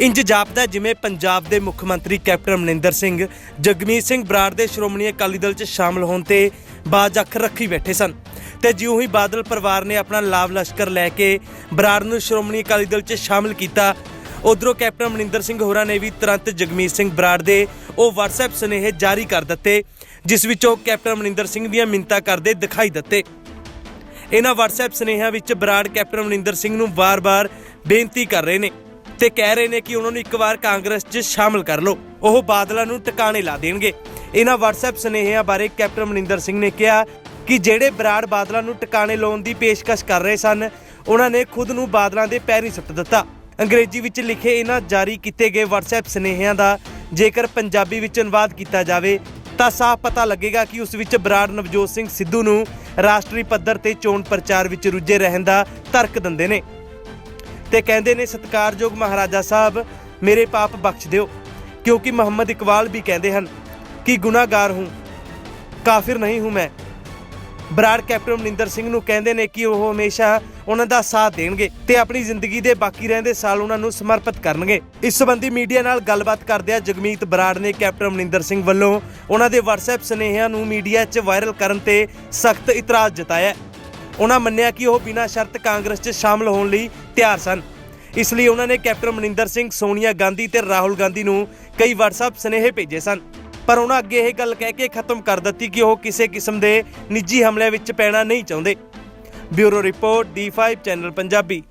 ਇੰਜ ਜਾਪਦਾ ਜਿਵੇਂ ਪੰਜਾਬ ਦੇ ਮੁੱਖ ਮੰਤਰੀ ਕੈਪਟਨ ਅਮਰਿੰਦਰ ਸਿੰਘ, ਜਗਮੀਤ ਸਿੰਘ ਬਰਾੜ ਦੇ ਸ਼੍ਰੋਮਣੀ ਅਕਾਲੀ ਦਲ 'ਚ ਸ਼ਾਮਲ ਹੋਣ ਤੇ ਬਾਜ ਅੱਖ ਰੱਖੀ ਬੈਠੇ ਸਨ। ਤੇ ਜਿਉਂ ਹੀ ਬਾਦਲ ਪਰਿਵਾਰ ਨੇ ਆਪਣਾ ਲਾਭ ਲਸ਼ਕਰ ਲੈ ਕੇ ਬਰਾੜ ਨੂੰ ਸ਼੍ਰੋਮਣੀ ਅਕਾਲੀ ਦਲ 'ਚ ਸ਼ਾਮਲ ਕੀਤਾ, ਉਧਰੋਂ ਕੈਪਟਨ ਅਮਰਿੰਦਰ ਸਿੰਘ ਹੋਰਾਂ ਨੇ ਵੀ ਤੁਰੰਤ ਜਗਮੀਤ ਸਿੰਘ ਬਰਾੜ ਦੇ ਉਹ WhatsApp ਸੁਨੇਹੇ ਜਾਰੀ ਕਰ ਦਿੱਤੇ, ਜਿਸ ਵਿੱਚ ਉਹ ਕੈਪਟਨ ਅਮਰਿੰਦਰ ਸਿੰਘ ਦੀਆਂ ਮਿੰਨਤਾਂ ਕਰਦੇ ਦਿਖਾਈ ਦਿੱਤੇ। ਇਹਨਾਂ WhatsApp ਸੁਨੇਹਿਆਂ ਵਿੱਚ ਬਰਾੜ ਕੈਪਟਨ ਅਮਰਿੰਦਰ ਸਿੰਘ ਨੂੰ ਵਾਰ-ਵਾਰ ਬੇਨਤੀ ਕਰ ਰਹੇ ਨੇ। ਤੇ ਕਹਿ ਰਹੇ ਨੇ ਕਿ ਉਹਨਾਂ ਨੂੰ ਇੱਕ ਵਾਰ ਕਾਂਗਰਸ 'ਚ ਸ਼ਾਮਲ ਕਰ ਲਓ। ਉਹ ਬਾਦਲਾਂ ਨੂੰ ਟਿਕਾਣੇ ਲਾ ਦੇਣਗੇ। ਇਹਨਾਂ WhatsApp ਸੁਨੇਹਿਆਂ ਬਾਰੇ ਕੈਪਟਨ ਅਮਰਿੰਦਰ ਸਿੰਘ ਨੇ ਕਿਹਾ ਕਿ ਜਿਹੜੇ ਬਰਾੜ ਬਾਦਲਾਂ ਨੂੰ ਟਿਕਾਣੇ ਲਾਉਣ ਦੀ ਪੇਸ਼ਕਸ਼ ਕਰ ਰਹੇ ਸਨ, ਉਹਨਾਂ ਨੇ ਖੁਦ ਨੂੰ ਬਾਦਲਾਂ ਦੇ ਪੈਰੀ ਸੁੱਟ ਦਿੱਤਾ। ਅੰਗਰੇਜ਼ੀ ਵਿੱਚ ਲਿਖੇ ਇਹਨਾਂ ਜਾਰੀ ਕੀਤੇ ਗਏ WhatsApp ਸੁਨੇਹਿਆਂ ਦਾ ਜੇਕਰ ਪੰਜਾਬੀ ਵਿੱਚ ਅਨੁਵਾਦ ਕੀਤਾ ਜਾਵੇ, ਤਾਂ ਸਾਫ਼ ਪਤਾ ਲੱਗੇਗਾ ਕਿ ਉਸ ਵਿੱਚ ਬਰਾੜ ਨਵਜੋਤ ਸਿੰਘ ਸਿੱਧੂ ਨੂੰ ਰਾਸ਼ਟਰੀ ਪੱਧਰ ਤੇ ਚੋਣ ਪ੍ਰਚਾਰ ਵਿੱਚ ਰੁੱਝੇ ਰਹਿਣ ਦਾ ਤਰਕ ਦਿੰਦੇ ਨੇ। ਤੇ ਕਹਿੰਦੇ ਨੇ, ਸਤਿਕਾਰਯੋਗ ਮਹਾਰਾਜਾ ਸਾਹਿਬ, ਮੇਰੇ ਪਾਪ ਬਖਸ਼ ਦਿਓ। ਕਿਉਂਕਿ ਮੁਹੰਮਦ ਇਕਬਾਲ ਵੀ ਕਹਿੰਦੇ ਹਨ ਕਿ ਗੁਨਾਹਗਾਰ ਹੂੰ, ਕਾਫਿਰ ਨਹੀਂ ਹੂੰ ਮੈਂ। ਬਰਾੜ ਕੈਪਟਨ ਅਮਰਿੰਦਰ ਸਿੰਘ ਨੂੰ ਕਹਿੰਦੇ ਨੇ ਕਿ ਉਹ ਹਮੇਸ਼ਾ ਉਹਨਾਂ ਦਾ ਸਾਥ ਦੇਣਗੇ ਤੇ ਆਪਣੀ ਜ਼ਿੰਦਗੀ ਦੇ ਬਾਕੀ ਰਹਿੰਦੇ ਸਾਲ ਉਹਨਾਂ ਨੂੰ ਸਮਰਪਿਤ ਕਰਨਗੇ। ਇਸ ਸੰਬੰਧੀ ਮੀਡੀਆ ਨਾਲ ਗੱਲਬਾਤ ਕਰਦਿਆਂ ਜਗਮੀਤ ਬਰਾੜ ਨੇ ਕੈਪਟਨ ਅਮਰਿੰਦਰ ਸਿੰਘ ਵੱਲੋਂ ਉਹਨਾਂ ਦੇ WhatsApp ਸੁਨੇਹਿਆਂ ਨੂੰ ਮੀਡੀਆ 'ਚ ਵਾਇਰਲ ਕਰਨ ਤੇ ਸਖਤ ਇਤਰਾਜ਼ ਜਤਾਇਆ ਉਹਨਾਂ ਮੰਨਿਆ ਕਿ ਉਹ ਬਿਨਾਂ ਸ਼ਰਤ ਕਾਂਗਰਸ 'ਚ ਸ਼ਾਮਲ ਹੋਣ ਲਈ ਤਿਆਰ ਸਨ। ਇਸ ਲਈ ਉਹਨਾਂ ਨੇ ਕੈਪਟਨ ਅਮਰਿੰਦਰ ਸਿੰਘ, ਸੋਨੀਆ ਗਾਂਧੀ ਤੇ ਰਾਹੁਲ ਗਾਂਧੀ ਨੂੰ ਕਈ WhatsApp ਸੁਨੇਹੇ ਭੇਜੇ ਸਨ। ਪਰ ਉਹਨਾਂ ਅੱਗੇ ਇਹ ਗੱਲ ਕਹਿ ਕੇ ਖਤਮ ਕਰ ਦਿੱਤੀ ਕਿ ਉਹ ਕਿਸੇ ਕਿਸਮ ਦੇ ਨਿੱਜੀ ਹਮਲੇ ਵਿੱਚ ਪੈਣਾ ਨਹੀਂ ਚਾਹੁੰਦੇ। Bureau report D5 channel Punjabi.